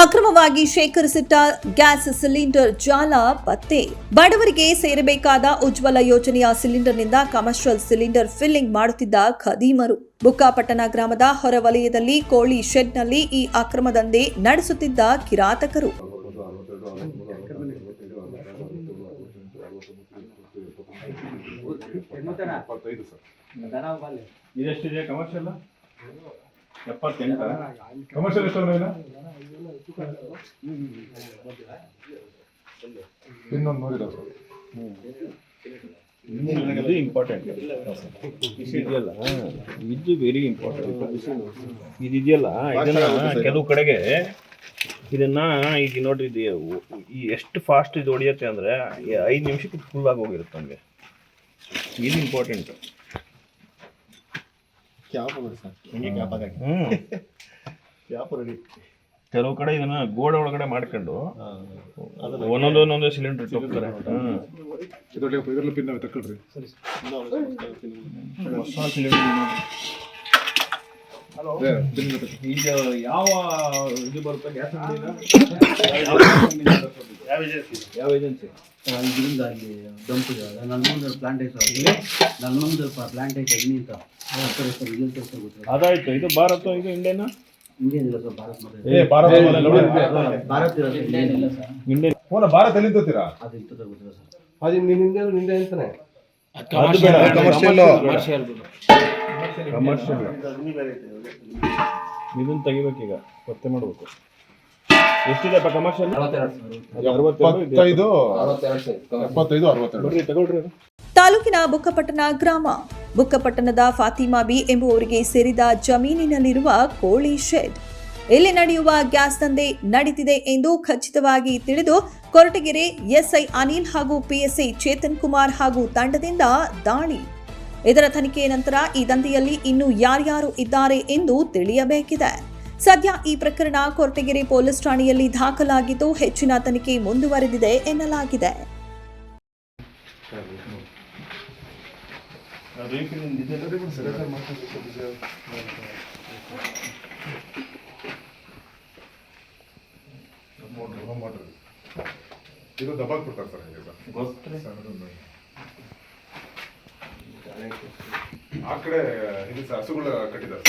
ಅಕ್ರಮವಾಗಿ ಶೇಖರಿಸಿಟ್ಟ gas cylinder ಜಾಲ ಪತ್ತೆ. ಬಡವರಿಗೆ ಸೇರಬೇಕಾದ ಉಜ್ವಲ ಯೋಜನೆಯ ಸಿಲಿಂಡರ್ನಿಂದ ಕಮರ್ಷಿಯಲ್ ಸಿಲಿಂಡರ್ ಫಿಲ್ಲಿಂಗ್ ಮಾಡುತ್ತಿದ್ದ ಖದೀಮರು. ಬುಕ್ಕಾಪಟ್ಟಣ ಗ್ರಾಮದ ಹೊರವಲಯದಲ್ಲಿ ಕೋಳಿ ಶೆಡ್ನಲ್ಲಿ ಈ ಅಕ್ರಮ ದಂಧೆ ನಡೆಸುತ್ತಿದ್ದ ಕಿರಾತಕರು. ಎಪ್ಪತ್ತೆಂಟ? ಕಮರ್ಷಿಯಲ್ ಇನ್ನೊಂದು ನೂರಿಲ್ಲ ಸರ್ ಇದು ಇಂಪಾರ್ಟೆಂಟ್ ಇದೆಯಲ್ಲ ಇದು ವೆರಿ ಇಂಪಾರ್ಟೆಂಟ್ ಇದಿದೆಯಲ್ಲ? ಇದನ್ನ ಕೆಲವು ಕಡೆಗೆ ಇದನ್ನ ಈಗ ನೋಡ್ರಿ ಇದು ಈ ಎಷ್ಟು ಫಾಸ್ಟ್ ಇದು ಹೊಡಿಯತ್ತೆ ಅಂದ್ರೆ ಐದು ನಿಮಿಷಕ್ಕೆ ಫುಲ್ ಆಗಿ ಹೋಗಿರುತ್ತೆ ನಮಗೆ. ಇದು ಇಂಪಾರ್ಟೆಂಟ್ ಹ್ಮ್. ಕೆಲವು ಕಡೆ ಇದನ್ನ ಗೋಡೆ ಒಳಗಡೆ ಮಾಡ್ಕೊಂಡು ಒಂದೊಂದು ಒಂದೊಂದು ಸಿಲಿಂಡರ್ ಹ್ಮ್. ಇದರಲ್ಲಿ ಇದರಲ್ಲಿ ಪಿನ್ ಹೊಸ ಸಿಲಿಂಡರ್. ಈಗ ಯಾವ ಇದು ಬರುತ್ತೆ? ಗ್ಯಾಸ್ ಯಾವ ಏಜೆನ್ಸಿ? ಇದರಿಂದ ಅಲ್ಲಿ ಡಂಪ್ ಮುಂದೆ ಪ್ಲಾಂಟ್ ಐತೆ ನನ್ನ ಮುಂದೆ ಪ್ಲಾಂಟ್ ಐತೆ ಅಗ್ನಿ ಅಂತ. ಅದಾಯ್ತು. ಇದು ಭಾರತ ಇದು ಇಂಡಿಯನ್ ಇಂಡಿಯನ್ ಇಲ್ಲ ಸರ್ ಭಾರತ್ ಮಾತ್ರ ಏ, ಭಾರತ ಮೊದಲ ಭಾರತ್ ಇರೋದು ಇಂಡಿಯನ್ ಇಲ್ಲ ಸರ್. ಇಂಡಿಯನ್ ಫೋನ ಭಾರತ ಎಲ್ಲಿಂದ ತರ್ತೀರಾ ಅದು ಇಂಥ ಗೊತ್ತಿಲ್ಲ ಸರ್. ಅದು ನಿನ್ನೆ ನಿನ್ನೆ ಅಂತಾನೆ. ಅದು ಬೇಡ ಕಮರ್ಷಿಯಲ್ ಕಮರ್ಷಿಯಲ್ ಇದನ್ನ ತೆಗಿಬೇಕೀಗ ಪತ್ತೆ ಮಾಡ್ಬೇಕು. ಎಷ್ಟಿದೆಪ್ಪ ಕಮರ್ಷಿಯಲ್ ಎಪ್ಪತ್ತೈದು ಅರವತ್ತೆರಡು. ತಗೊಳ್ರಿ. ತಾಲೂಕಿನ ಬುಕ್ಕಪಟ್ಟಣ ಗ್ರಾಮ ಬುಕ್ಕಪಟ್ಟಣದ ಫಾತಿಮಾ ಬಿ ಎಂಬುವರಿಗೆ ಸೇರಿದ ಜಮೀನಿನಲ್ಲಿರುವ ಕೋಳಿ ಶೆಡ್. ಇಲ್ಲಿ ನಡೆಯುವ ಗ್ಯಾಸ್ ದಂಧೆ ನಡೀತಿದೆ ಎಂದು ಖಚಿತವಾಗಿ ತಿಳಿದು ಕೊರಟಗೆರೆ ಎಸ್ಐ ಅನಿಲ್ ಹಾಗೂ ಪಿಎಸ್ಐ ಚೇತನ್ ಕುಮಾರ್ ಹಾಗೂ ತಂಡದಿಂದ ದಾಳಿ. ಇದರ ತನಿಖೆಯ ನಂತರ ಈ ದಂಧೆಯಲ್ಲಿ ಇನ್ನು ಯಾರ್ಯಾರು ಇದ್ದಾರೆ ಎಂದು ತಿಳಿಯಬೇಕಿದೆ. ಸದ್ಯ ಈ ಪ್ರಕರಣ ಕೊರಟಗೆರೆ ಪೊಲೀಸ್ ಠಾಣೆಯಲ್ಲಿ ದಾಖಲಾಗಿದ್ದು ಹೆಚ್ಚಿನ ತನಿಖೆ ಮುಂದುವರೆದಿದೆ ಎನ್ನಲಾಗಿದೆ. ಇದು ದಬಾಕ್ ಕೊಡ್ತಾರೆ ಸರ್ ಹಂಗೆ ಸರ್ ಆ ಕಡೆ ಇದು ಸರ್. ಹಸುಗಳ ಕಟ್ಟಿದ್ದಾರೆ